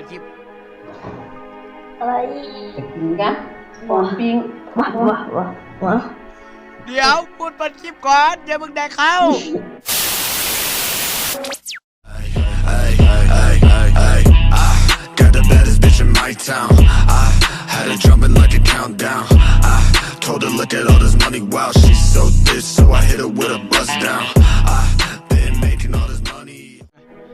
ปิดคลิปอะไรจะกินกันปอนปิ้งวะวะวะวะเดี๋ยวพูดเปิดคลิปก่อนอย่ามึงแดกเข้า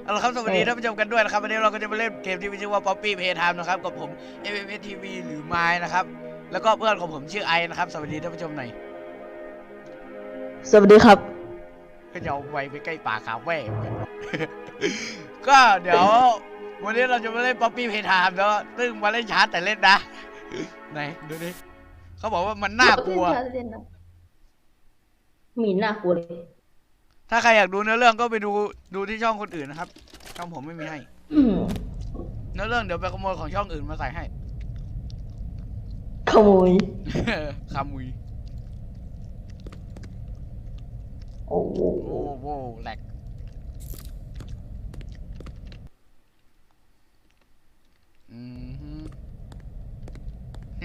เอาละครับสวัสดีท่านผู้ชมกันด้วยนะครับวันนี้เราก็จะมาเล่นเกมที่มีชื่อว่า Poppy Playtime นะครับกับผม m m s TV หรือไม้นะครับ แล้วก็เพื่อนของผมชื่อไอนะครับ สวัสดีท่านผู้ชมหน่อยสวัสดีครับก็จะเอาไว้ไปใกล้ป่าคาเฟ่ก็เดี๋ยว วันนี้เราจะมาเล่น Poppy Playtime แล้วซึ่งมาเล่นช้าแต่เล่นนะไหนดูดิเขาบอกว่ามันน่ากลัวหมีน่ากลัวเลย ถ้าใครอยากดูเนื้อเรื่องก็ไปดูดูที่ช่องคนอื่นนะครับ ช่องผมไม่มีให้อืมเนื้อเรื่องเดี๋ยวไปขโมยของช่องอื่นมาใส่ให้ ขโมยคามุยโอ้โหโอ้โหแหลกอืมฮึ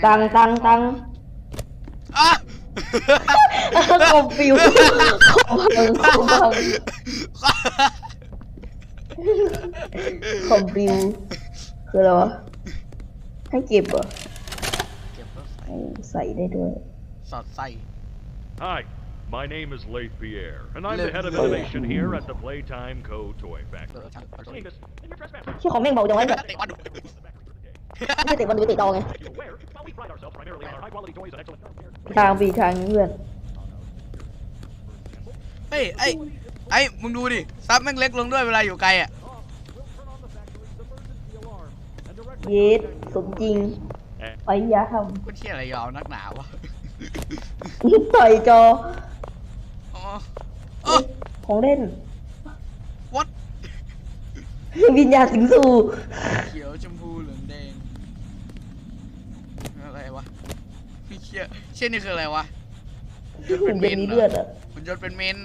ตังตังตัง อ่ะ คอมฟิวคอมพังคอมพังคอมฟิวคืออะไรวะให้เก็บเหรอ เก็บแล้วใส่ ให้ใส่ได้ด้วย สอดใส่ Hi, my name is Leith Pierre, and I'm Leith the head of Pierre. innovation here at the Playtime Co. Toy เอ Factory. อช่างขอโทษ Angus, name your trespass. ชื่อของแม่งเบาจังวะแบบ เตะบอลดู ไม่ใช่เตะบอลดูเตะตอไง As you're aware, while we pride ourselves primarily on our high-quality toys and excellent care, ทางปีกทางเพื่อนเฮ้ยไอ้ไอ้มึงดูดิซับแม่งเล็กลงด้วยเวลาอยู่ไกลอะเยสสมจริงไปยาทกูเที่ยอะไรยาวนักหนาวะำต่อยจออ๋อเออของเล่น what วิญญาณสิงสู่เขียวชมพูเหลืองแดงอะไรวะพี่เชี่ยเชี่ยนี่คืออะไรวะหุ่นยนต์ถึเป็นงเมจะนมีเหรเลืออดอะหุ่นยนต์เป็นเมน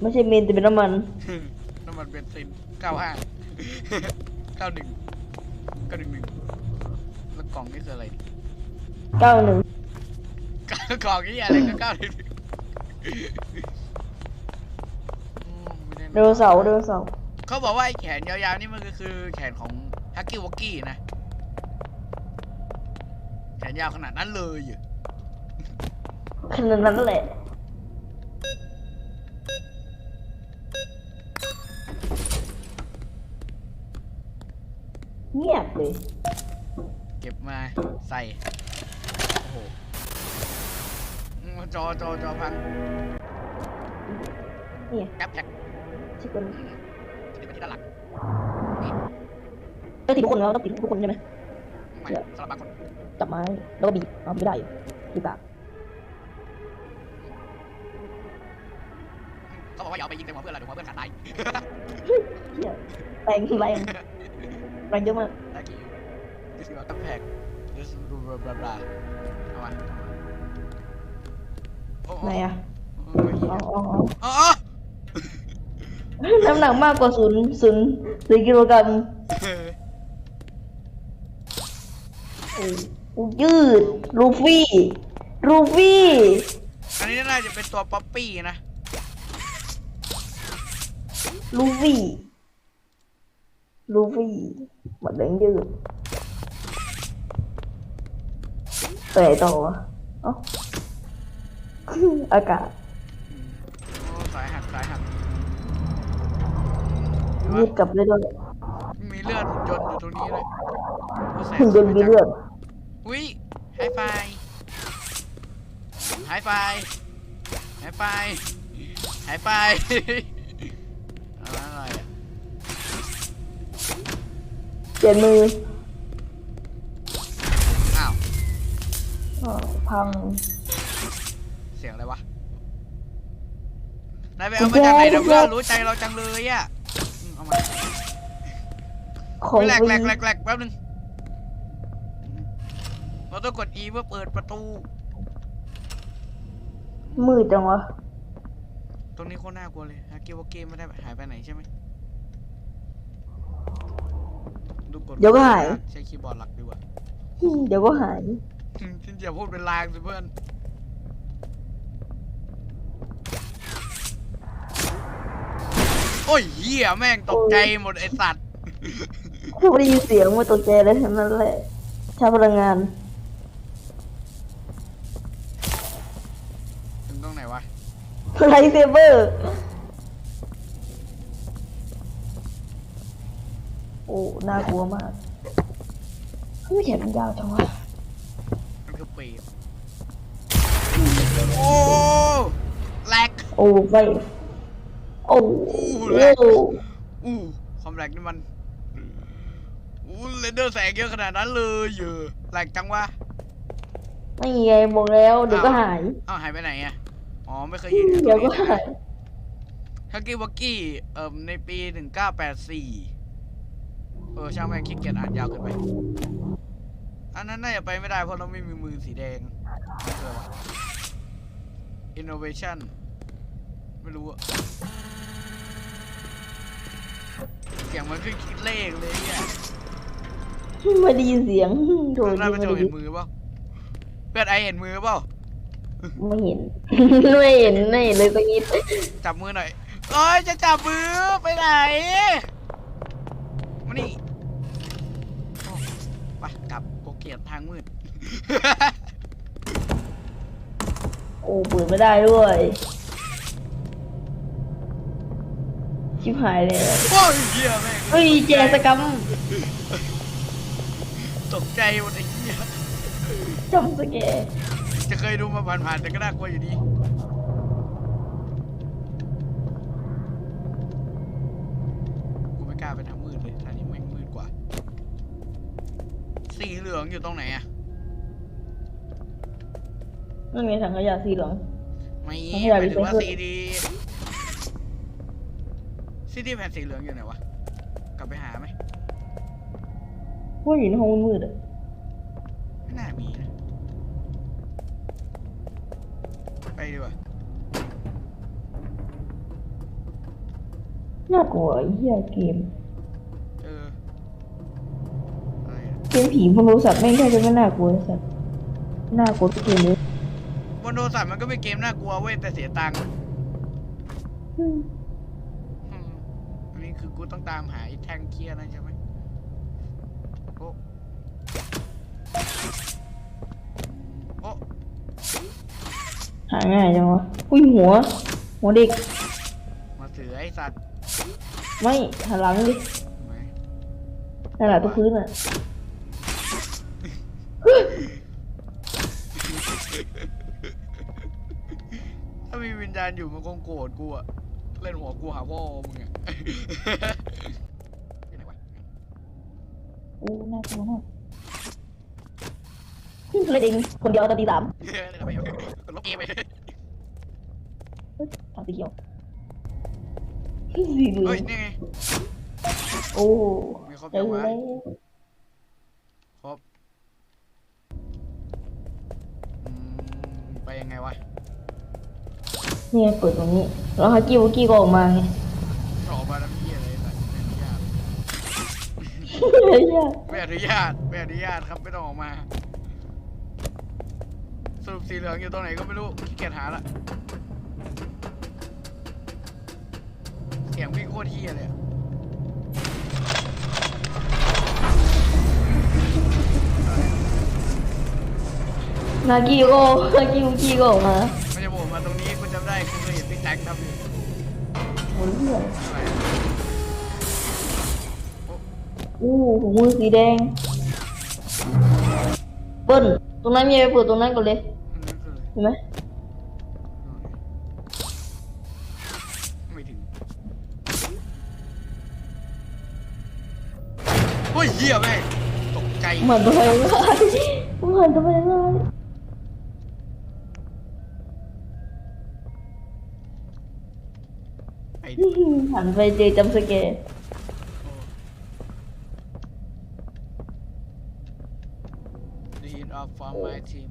ไม่ใช่เมนแต่เป็นน้ำมัน น้ำมันเบนซิน95 91 911แล้วกล่องนี่คืออะไรเก้าหนึ่งกล่องนี่อะไรก็911อืมไม่แน่ไดโนเสาร์ไดโนเสาร์เขาบอกว่าไอ้แขนยาวๆนี่มันก็คือแขนของฮักกี้วอกกี้นะแข นยาวขนาดนั้นเลยเหรอขนาดนั้นแหละเงียบเลย เก็บมาใส่ โอ้โหอืมจอจอจอพังเนี่ยแก๊ปแพ็คที่คนติดไปที่ด้านหลังต้องติดทุกคนแล้วต้องติดทุกคนใช่ไหมไม่สำหรับบางคนจับไม้แล้วก็บีบเอาไม่ได้อยู่ที่ปากเขาบอกว่าอย่าเอาไปยิงใส่หัวเพื่อนเราเดี๋ยวหัวเพื่อนขาดตายเหี้ยแรงแรงแรงเยอะมากตะกี้ดิสก์แก๊ปแพ็คดิสบลาบลาบลาเอามาโอ้โไหนอะโอ้ยเอาเอาเอาอ๋อน้ำหนักมากกว่าศูนย์ศูนย์ศูนย์กิโลกรัม ยืด ลูฟี่ ลูฟี่ อันนี้น่าจะเป็นตัวป๊อปปี้นะ ลูฟี่ ลูฟี่หมดแรงยืดไปไหนต่อวะเอ้าอากาศโอ้สายหักสายหักยืดกลับได้ด้วยมีเลือดหุ่นยนต์อยู่ตรงนี้เลยโอ้แสบหุ่นยนต์มีเลือด อุ้ยไฮไฟไฮไฟไฮไฟไฮไฟอะไรอะเปลี่ยนมืออ้าวอ้าวพัง เสียงอะไรวะ นายไปเอามาจากไหนเดี๋ยวเพื่อนรู้ใจเราจังเลยอะอืมเอามาของแหลกฟแหลรีกแหลกแหลกแป๊บนึงเรา ต้องกด E เพื่อเปิดประตู มืดจังวะ ตรงนี้โคตรน่ากลัวเลยฮาเกวาเกมไม่ได้หายไปไหนใช่ไหมดูดเดี๋ยวก็หาย ใช้คีย์บอร์ดหลักดีกว่าเดี๋ยวก็หาย ฉันจะพูดเป็นลางสิเพื่อน โอ้ยเหี้ยแม่งตกใจหมดไอสัตว์ ถ้าไม่ได้ยินเสียงไม่ตกใจเลยทั้งนั้นแหละชาร์จพลังงาน ถึงตรงไหนวะ ไลท์เซเบอร์ โอ้ น่ากลัวมากไม่แขนมันยาวจังวะมันคือปีบโอ้แหลกโอ้ไปโอ้อู้โอ้แหลกอู้ความแหลกนี่มันอู้เรนเดอร์แสงเยอะขนาดนั้นเลยเยอะแหลกจังวะไม่ไงบอกแล้วเดี๋ยวก็หาย เอ้าหายไปไหนอะ อ๋อ ไม่เคยยินเดี๋ยวก็หายฮักกี้วักกี้ เอ่มในปีหนึ่งเก้าแปดสี่เออ ช่างแม่งขี้เกียจอ่านยาวเกินไป อันนั้นน่าจะไปไม่ได้เพราะเราไม่มีมือสีแดงไม่เคยวะ innovation ไม่รู้อะเสียงมันขึ้นคิดเลขเลยเนี่ยไม่ได้ยินเสียงโถเพื่อนดีได้ไปไม่โจได้เห็ยินนมือเปล่าเพื่อนไอเห็นมือเปล่า ไม่เห็น ไม่เห็นไม่เห็นเลยสักนิดจับมือหน่อยเอ้ยจะจับมือไปไหนมานี่โอ้ไปกลับโกเกียรทางมืด โอ้เปิดไม่ได้ด้วย ชิบหายเลยโอ้ยเหี้ยแม่งเฮ้ยแจสกัมตกใจหมดไอ้เหี้ยจำสแกร์ จะเคยดูมาผ่านๆแต่ก็น่ากลัวอยู่ดี กูไม่กล้าไปทางมืดเลยทางนี้แม่งมืดกว่า สีเหลืองอยู่ตรงไหนอะนั่นไงถังขยะสีเหลือง ไม่ไม่หอยากมายถึงว่าไปเพิ่มซีดีซีดีแผ่นสีเหลืองอยู่ไหนวะ กลับไปหาไหมว่าอยู่ในห้องมืดๆอะไม่น่ามีนะ ไป ดีกว่าน่ากลัวไอ้เหี้ยเกม เอออะไรอะเกมผีบนโทรศัพท์แม่งแค่จะไม่น่ากลัวไอ้สัตว์น่ากลัวทุกเกมเลยบนโทรศัพท์มันก็เป็นเกมน่ากลัวเว้ยแต่เสียตังค์อืมอืมอันนี้คือกูต้องตามหาไอ้แท่งเคียนั่นใช่ไหมโอ้โอ้ หาง่ายจังวะอุ้ยหัว หัวเด็ก มาเสือไอ้สัตว์ไม่หันหลังดิไหมนั่นแหละตัวพื้นอะถ้ามีวิญญาณอยู่มันคงโกรธกูอะเล่นหัวกูหาพ่อมึงอะอยู่ไหนวะโอ้น่ากลัวมากเล่นเองคนเดียวตอนตีสามเฮ้ยเอาไปเอาไปกดลบ เกมไปเฮ้ยทำสีเขียวสีเหลือเฮ้ยงนี่ไงโอ้มีครบเจอยังวะแล้วครบอืมไปยังไงวะนี่ไงเปิดตรงนี้ แล้วฮักกี้วุกกี้ก็ออกมาไงออกมาแล้วพี่อะไรสัตว์ไม่อนุญาตเฮ้ยอะไม่อนุญาตไม่อนุญาตครับไม่ต้องออกมา สรุปสีเหลืองอยู่ตรงไหนก็ไม่รู้ขี้เกียจหาละ เสียงวิ่งโคตรเฮียเลยอะนากี้ก็ฮักกี้วุกกี้ก็ออกมามันจะโผล่มาตรงนี้กูจำได้กูเคยเห็นพี่แจ็คทำอยู่โอ้ยเหี้ยอะไรโอ้อู้หูมือสีแดงเปิ้ลตรงนั้นมีอะไรเปิดตรงนั้นก่อนเลย ห็นไหมไม่ถึงเฮ้ยเหี้ยแม่งตกใจเหมือนตัวเองเลยเหมือนตัวเองเลยไอ้หันไปเจอจำสแกร์ดีนออฟฟอร์ม my team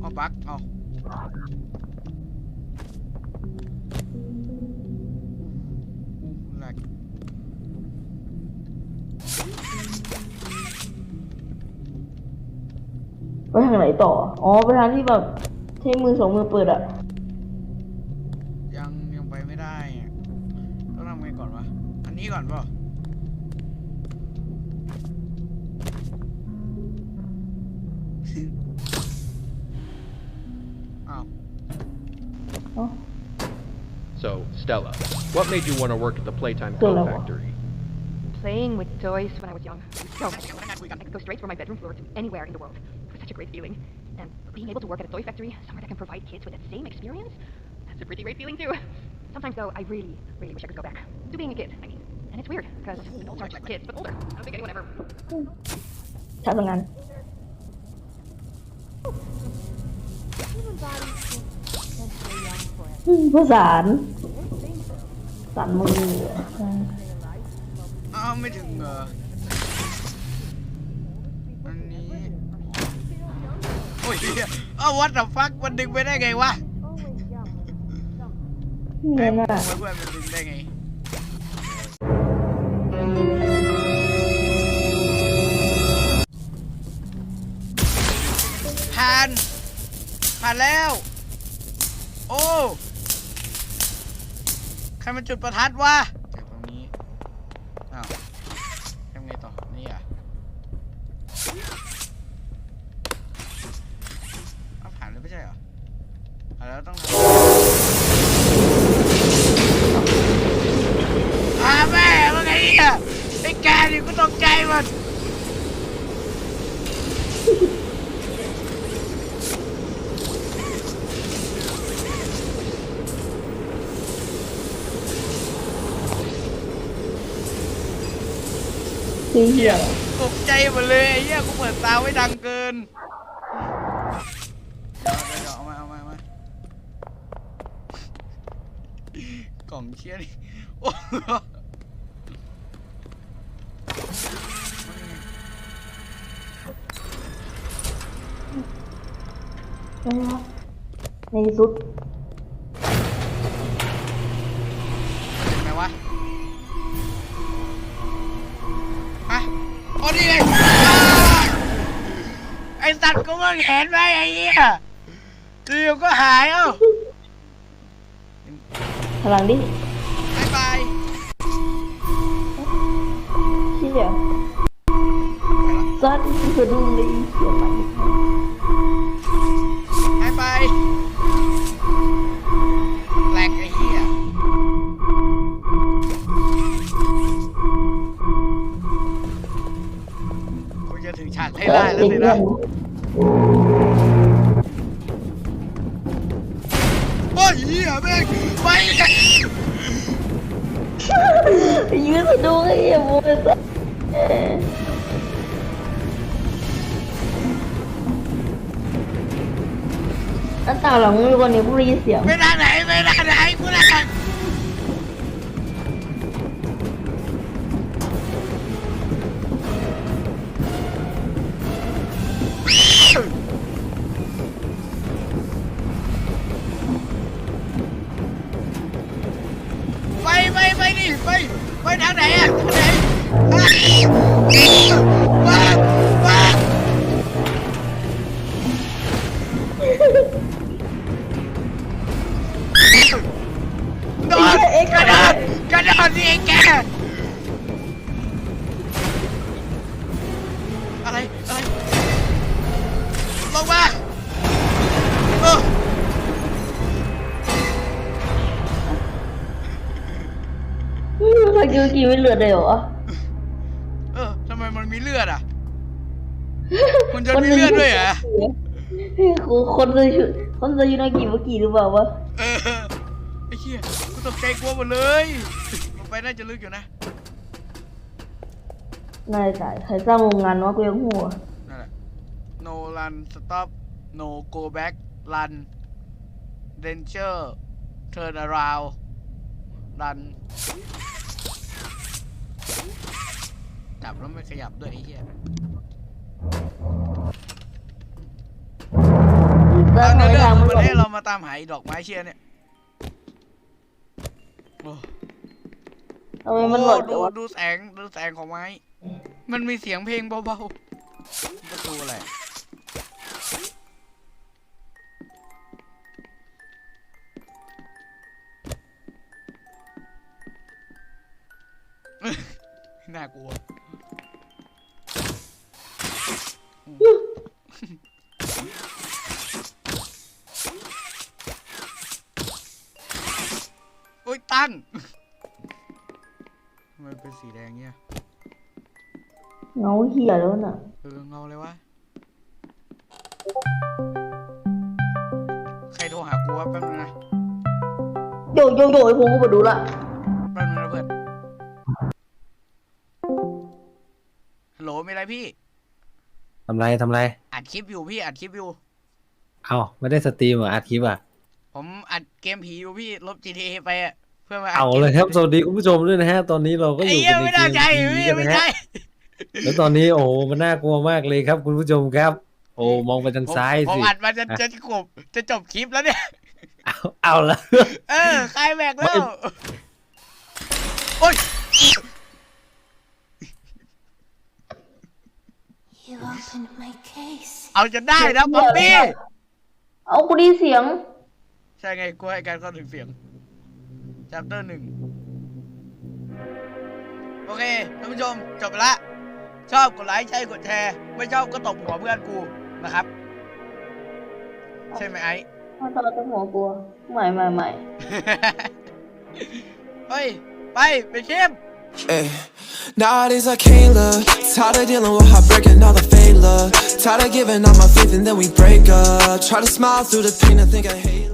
เอาบักเอาแหลกไปทางไหนต่อ อ๋อไปทางที่แบบ ใช้มือสองมือเปิดอะ So, Stella, what made you want to work at the Playtime Stella. Co Factory? Playing with toys when I was young was so. I could go straight from my bedroom floor to anywhere in the world. It was such a great feeling. And being able to work at a toy factory, somewhere that can provide kids with that same experience, that's a pretty great feeling too. Sometimes though, I really, really wish I could go back to being a kid, I mean. And it's weird, because adults aren't just kids, but older. I don't think anyone ever... Hmm. Tabangan. ผู้สารสารมืออ่าอ้าวไม่ถึงเหรออันนี้โอ้ยเหี้ยอ้าววัด the fuck มันดึงไปได้ไงวะนี่ไอ้ไงมึงน่ะเพื่อนมันดึงได้ไงผ่านผ่านแล้ว โอ้ใค รมันจุดประทัดวะจากตรงนี้ อ้าวทำไงต่อ นี่อะเอาผ่านเลยไม่ใช่เหรอผ่านแล้วต้องทำอาแม่ว่าไงเนี่ยไอ้แกนี่กูตกใจหมด สีเหี้ยตกใจหมดเลยไอ้เหี้ยกูเปิดตาไว้ดังเกินเดี๋ยวเดี๋ยวเดี๋ยวเอามาเอามาเอามากล่องเชี่ยนี่โอ้โหในที่สุด สัตว์กูมึงเห็นไหมไอ้เหี้ยเดี๋ยวก็หายเอ้าพลังดิบายบายเชี่ยซัดสะดุ้งเลยเสียมันบายบายแหลกไอ้เหี้ยกูจะถึงฉากให้ได้แล้วสินะ อันตาหลังมือวันนี้กูได้ยินเสียงไปทางไหนไปทางไหนกูนะไปไปไปดิไปไปทางไหนอะทางไหน กระโดดสิไอ้แก อะไร อะไร ลงมาเออทากิวกิไม่เลือดเลยเหรอ เออทำไมมันมีเลือดอะมันจะมีเลือดด้วยเหรอคนคนจะอยู่คนจะอยู่นากิเมื่อกี้หรือเปล่าวะ เออ ไอ้เหี้ยกูตกใจกลัวหมดเลยลง ไปน่าจะลึกอยู่นะนายตายใครสร้างโรงงานวะกูยังหัว นั่นแหละ no run stop no go back run danger turn around run จับแล้วไม่ขยับด้วยไอ้เหี้ยสร้าเอางในหลายเรื่ออย่างมันหลบของวันนี้เรามาตามหาไอ้ดอกไม้เชียเนี่ยโอ้ ทำไมมันหลบดูวะดูแสงดูแสงของไม้ มันมีเสียงเพลงเบาๆประตูอะไรน่ากลัวโอ้ยตั้งทำไม เป็นสีแดงเงี้ยเงาเหี้ยแล้วน่ะเออเงาเลยวะ ใครโทรหากูวะแป๊บนึงนะโยโยโยไอ้พงกูมาดูละแป๊บนึงนะเพื่อนฮัลโหลมีอะไรพี่ ทำไรทำไรอัดคลิปอยู่พี่อัดคลิปอยู่ เอาไม่ได้สตรีมเหรออัดคลิปอะ ผมอัดเกมผีอยู่พี่ลบ GTA ไปอะเพื่อมาดเอาเลยครับสวัสดีคุณผู้ชมด้วยนะฮะ ตอนนี้เราก็อไอ้ยู่เหี้ยกันในไม่เกน่ามใจผีพี่กันไม่นะใช่ฮะแล้วตอนนี้โอ้โหมันน่ากลัวมากเลยครับ คุณผู้ชมครับ โอ้มองไปทางผมซ้ายผมสิอัดมาจะจะจบจะจบคลิปแล้วเนี่ยเอาเอาละเออใครแบกแล้วโอ้ย You opened my case. เอาจะได้นะป๊อปปี้เอากูได้ยินเสียง ใช่ไงกูให้การเข้าถึงเสียง chapter หนึ่งโอเคท่านผู้ชมจบไปละ ชอบกดไลค์ใช่กดแชร์ ไม่ชอบก็ตบหัวเพื่อนกูนะครับ ใช่ไหมไอ้มาตอนตั้งหัวกูใหม่ใหม่ใหม่เฮ้ย ไปไปเข้ม Ay, nowadays I can't look. Tired of dealing with heartbreaking all the fake love. Tired of giving all my faith and then we break up. Try to smile through the pain and think I hate.